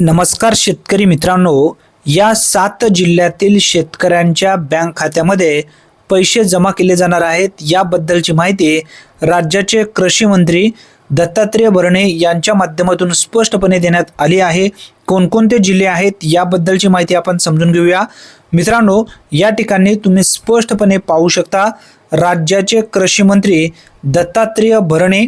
नमस्कार शेतकरी मित्रांनो या सात जिल्ह्यातील शेतकऱ्यांच्या बँक खात्यामध्ये पैसे जमा केले जाणार आहेत. याबद्दलची माहिती राज्याचे कृषी मंत्री दत्तात्रेय भरणे यांच्या माध्यमातून स्पष्टपणे देण्यात आली आहे. कोणकोणते जिल्हे आहेत याबद्दलची माहिती आपण समजून घेऊया. मित्रांनो या ठिकाणी तुम्ही स्पष्टपणे पाहू शकता राज्याचे कृषी मंत्री Dattatray Bharane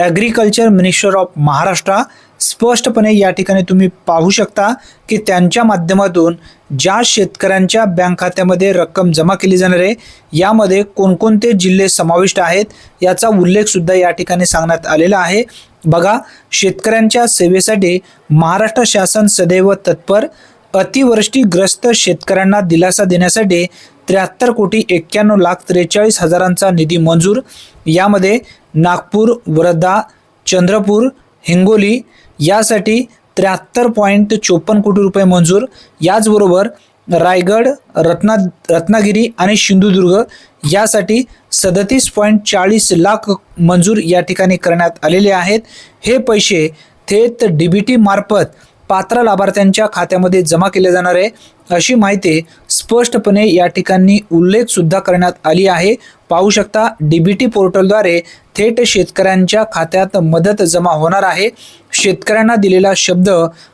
agriculture minister of Maharashtra स्पष्टपणे या ठिकाणी तुम्ही पाहू शकता की त्यांच्या माध्यमातून ज्या शेतकऱ्यांच्या बँक खात्यामध्ये रक्कम जमा केली जाणार आहे यामध्ये कोणकोणते जिल्हे समाविष्ट आहेत याचा उल्लेखसुद्धा या ठिकाणी सांगण्यात आलेला आहे. बघा शेतकऱ्यांच्या सेवेसाठी महाराष्ट्र शासन सदैव तत्पर अतिवृष्टीग्रस्त शेतकऱ्यांना दिलासा देण्यासाठी त्र्याहत्तर कोटी एक्क्याण्णव लाख त्रेचाळीस हजारांचा निधी मंजूर. यामध्ये नागपूर वर्धा चंद्रपूर हिंगोली यासाठी त्र्याहत्तर पॉईंट चोपन्न कोटी रुपये मंजूर. याचबरोबर रायगड रत्ना रत्नागिरी आणि सिंधुदुर्ग यासाठी सदतीस पॉईंट चाळीस लाख मंजूर या ठिकाणी करण्यात आलेले आहेत. हे पैसे थेट डी बी टी मार्फत पात्र लाभार्थ्यांच्या खात्यामध्ये जमा केले जाणार आहे. अशी माहिती स्पष्टपणे या ठिकाणी उल्लेख सुद्धा करण्यात आली आहे. पाहू शकता डी बी टी पोर्टलद्वारे थेट शेतकऱ्यांच्या खात्यात मदत जमा होणार आहे. शेतकऱ्यांना दिलेला शब्द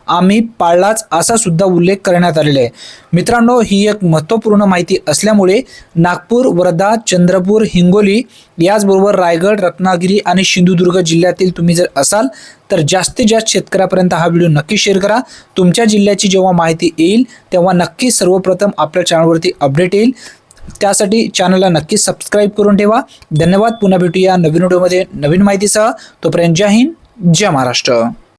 आम्ही पाळलाच असा सुद्धा उल्लेख करण्यात आलेला आहे. मित्रांनो ही एक महत्त्वपूर्ण माहिती असल्यामुळे नागपूर वर्धा चंद्रपूर हिंगोली याचबरोबर रायगड रत्नागिरी आणि सिंधुदुर्ग जिल्ह्यातील तुम्ही जर असाल तर जास्तीत जास्त शेतकऱ्यापर्यंत हा व्हिडिओ नक्की शेअर करा. तुमच्या जिल्ह्याची जेव्हा माहिती येईल तेव्हा नक्की सर्वप्रथम आपल्या चॅनलवरती अपडेट येईल. त्यासाठी चॅनलला नक्की सबस्क्राईब करून ठेवा. धन्यवाद. पुन्हा भेटूया नवीन व्हिडिओमध्ये नवीन माहितीसह. तोपर्यंत जय हिंद. जय महाराष्ट्र.